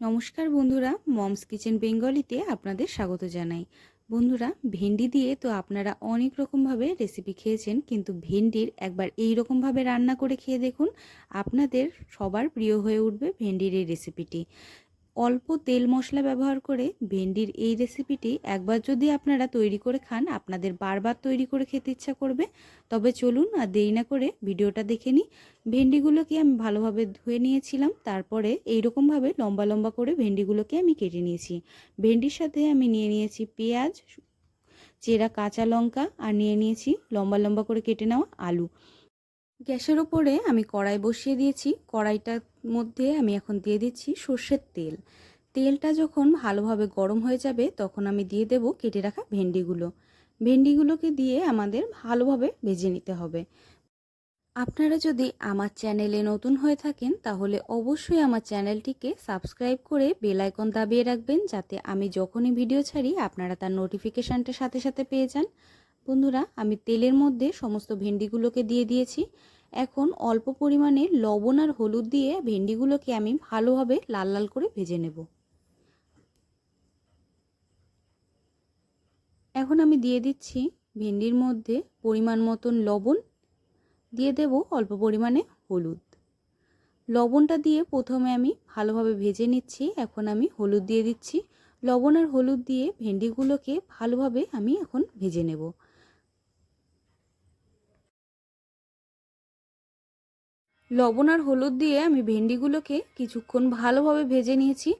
নমস্কার বন্ধুরা, moms kitchen বেঙ্গলিতে আপনাদের স্বাগত জানাই। বন্ধুরা, ভেন্ডি দিয়ে তো আপনারা অনেক রকমভাবে রেসিপি খেয়েছেন, কিন্তু ভেন্ডির একবার এই রকমভাবে রান্না করে খেয়ে দেখুন, আপনাদের সবার প্রিয় হয়ে উঠবে ভেন্ডির এই রেসিপিটি। অল্প তেল মশলা ব্যবহার করে ভেন্ডির এই রেসিপিটি একবার যদি আপনারা তৈরি করে খান, আপনাদের বারবার তৈরি করে খেতে ইচ্ছা করবে। তবে চলুন আর দেরি না করে ভিডিওটা দেখে নিই। ভেন্ডিগুলোকে আমি ভালোভাবে ধুয়ে নিয়েছিলাম, তারপরে এইরকমভাবে লম্বা লম্বা করে ভেন্ডিগুলোকে আমি কেটে নিয়েছি। ভেন্ডির সাথে আমি নিয়ে নিয়েছি পেঁয়াজ, চেরা কাঁচা লঙ্কা, আর নিয়ে নিয়েছি লম্বা লম্বা করে কেটে নেওয়া আলু। গ্যাসের ওপরে আমি কড়াই বসিয়ে দিয়েছি। কড়াইটার মধ্যে আমি এখন দিয়ে দিচ্ছি সর্ষের তেল। তেলটা যখন ভালোভাবে গরম হয়ে যাবে, তখন আমি দিয়ে দেব কেটে রাখা ভেন্ডিগুলো। ভেন্ডিগুলোকে দিয়ে আমাদের ভালোভাবে ভেজে নিতে হবে। আপনারা যদি আমার চ্যানেলে নতুন হয়ে থাকেন, তাহলে অবশ্যই আমার চ্যানেলটিকে সাবস্ক্রাইব করে বেল আইকন দাবিয়ে রাখবেন, যাতে আমি যখনই ভিডিও ছাড়ি, আপনারা তার নোটিফিকেশানটা সাথে সাথে পেয়ে যান। বন্ধুরা, আমি তেলের মধ্যে সমস্ত ভেন্ডিগুলোকে দিয়ে দিয়েছি। এখন অল্প পরিমাণে লবণ আর হলুদ দিয়ে ভেন্ডিগুলোকে আমি ভালোভাবে লাল লাল করে ভেজে নেব। এখন আমি দিয়ে দিচ্ছি ভেন্ডির মধ্যে পরিমাণ মতন লবণ। দিয়ে দেব অল্প পরিমাণে হলুদ। লবণটা দিয়ে প্রথমে আমি ভালোভাবে ভেজে নিচ্ছি। এখন আমি হলুদ দিয়ে দিচ্ছি। লবণ আর হলুদ দিয়ে ভেন্ডিগুলোকে ভালোভাবে আমি এখন ভেজে নেব। লবণ আর হলুদ দিয়ে আমি ভেন্ডিগুলোকে কিছুক্ষণ ভালোভাবে ভেজে নিয়েছি।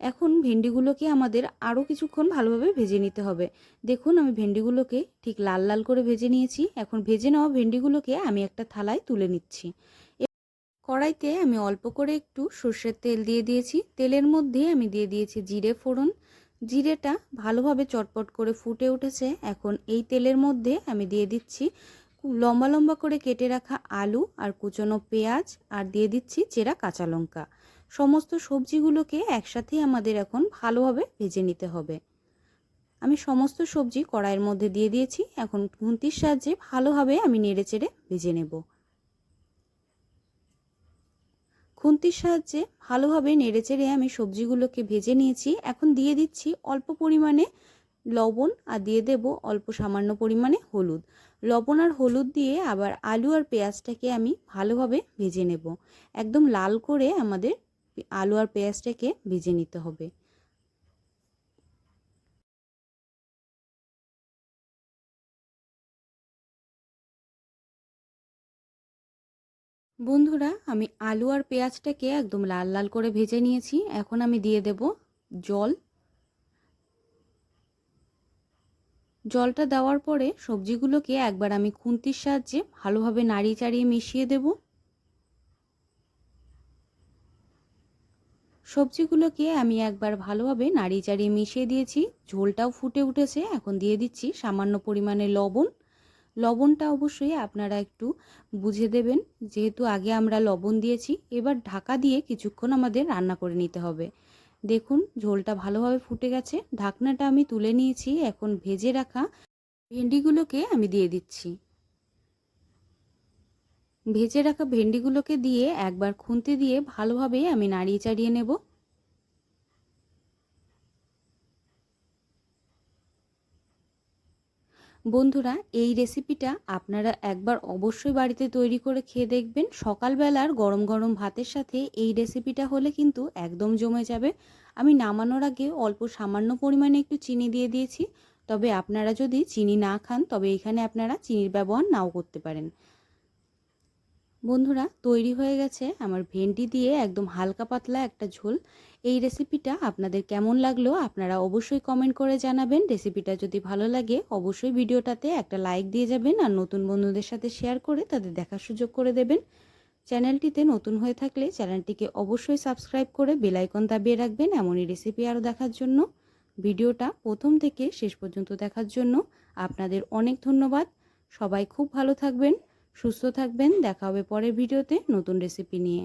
এখন ভেন্ডিগুলোকে আমাদের আরও কিছুক্ষণ ভালোভাবে ভেজে নিতে হবে। দেখুন, আমি ভেন্ডিগুলোকে ঠিক লাল লাল করে ভেজে নিয়েছি। এখন ভেজে নেওয়া ভেন্ডিগুলোকে আমি একটা থালায় তুলে নিচ্ছি। কড়াইতে আমি অল্প করে একটু সর্ষের তেল দিয়ে দিয়েছি। তেলের মধ্যে আমি দিয়ে দিয়েছি জিরে ফোড়ন। জিরেটা ভালোভাবে চটপট করে ফুটে উঠেছে। এখন এই তেলের মধ্যে আমি দিয়ে দিচ্ছি লম্বা লম্বা করে কেটে রাখা আলু আর কুচনো পেঁয়াজ আর দিয়ে দিচ্ছি চেরা কাঁচা লঙ্কা। সমস্ত সবজিগুলোকে একসাথেই আমাদের এখন ভালোভাবে ভেজে নিতে হবে। আমি সমস্ত সবজি কড়াইয়ের মধ্যে দিয়ে দিয়েছি। এখন খুন্তির সাহায্যে ভালোভাবে আমি নেড়ে চেড়ে ভেজে নেব। খুন্তির সাহায্যে ভালোভাবে নেড়ে চেড়ে আমি সবজিগুলোকে ভেজে নিয়েছি। এখন দিয়ে দিচ্ছি অল্প পরিমাণে লবণ আর দিয়ে দেব অল্প সামান্য পরিমাণে হলুদ। লবণ আর হলুদ দিয়ে আবার আলু আর পেঁয়াজটাকে আমি ভালোভাবে ভেজে নেব। একদম লাল করে আমাদের আলু আর পেঁয়াজটাকে ভেজে নিতে হবে। বন্ধুরা, আমি আলু আর পেঁয়াজটাকে একদম লাল লাল করে ভেজে নিয়েছি। এখন আমি দিয়ে দেব জল। জলটা দেওয়ার পরে সবজিগুলোকে একবার আমি খুন্তির সাহায্যে ভালোভাবে নাড়িয়ে চাড়িয়ে মিশিয়ে দেব। সবজিগুলোকে আমি একবার ভালোভাবে নাড়িয়ে চাড়িয়ে মিশিয়ে দিয়েছি। ঝোলটাও ফুটে উঠেছে, এখন দিয়ে দিচ্ছি সামান্য পরিমাণে লবণ। লবণটা অবশ্যই আপনারা একটু বুঝে দেবেন, যেহেতু আগে আমরা লবণ দিয়েছি, এবার ঢাকা দিয়ে কিছুক্ষণ আমাদের রান্না করে নিতে হবে। দেখুন, ঝোলটা ভালোভাবে ফুটে গেছে। ঢাকনাটা আমি তুলে নিয়েছি, এখন ভেজে রাখা ভেন্ডিগুলোকে আমি দিয়ে দিচ্ছি। ভেজে রাখা ভেন্ডিগুলোকে দিয়ে একবার খুন্তি দিয়ে ভালোভাবে আমি নাড়িয়ে চাড়িয়ে নেব। বন্ধুরা, এই রেসিপিটা আপনারা একবার অবশ্যই বাড়িতে তৈরি করে খেয়ে দেখবেন। সকালবেলার গরম গরম ভাতের সাথে এই রেসিপিটা হলে কিন্তু একদম জমে যাবে। আমি নামানোর আগে অল্প সামান্য পরিমাণে একটু চিনি দিয়ে দিয়েছি। তবে আপনারা যদি চিনি না খান, তবে এখানে আপনারা চিনির ব্যবহার নাও করতে পারেন। বন্ধুরা, তৈরি হয়ে গেছে আমার ভেন্ডি দিয়ে একদম হালকা পাতলা একটা ঝোল। এই রেসিপিটা আপনাদের কেমন লাগল আপনারা অবশ্যই কমেন্ট করে জানাবেন। রেসিপিটা যদি ভালো লাগে, অবশ্যই ভিডিওটাতে একটা লাইক দিয়ে যাবেন আর নতুন বন্ধুদের সাথে শেয়ার করে তাদের দেখার সুযোগ করে দেবেন। চ্যানেলটিতে নতুন হয়ে থাকলে চ্যানেলটিকে অবশ্যই সাবস্ক্রাইব করে বেলাইকন দাবিয়ে রাখবেন এমনই রেসিপি আরও দেখার জন্য। ভিডিওটা প্রথম থেকে শেষ পর্যন্ত দেখার জন্য আপনাদের অনেক ধন্যবাদ। সবাই খুব ভালো থাকবেন। সুস্থ থাকবেন দেখা হবে পরের ভিডিওতে নতুন রেসিপি নিয়ে।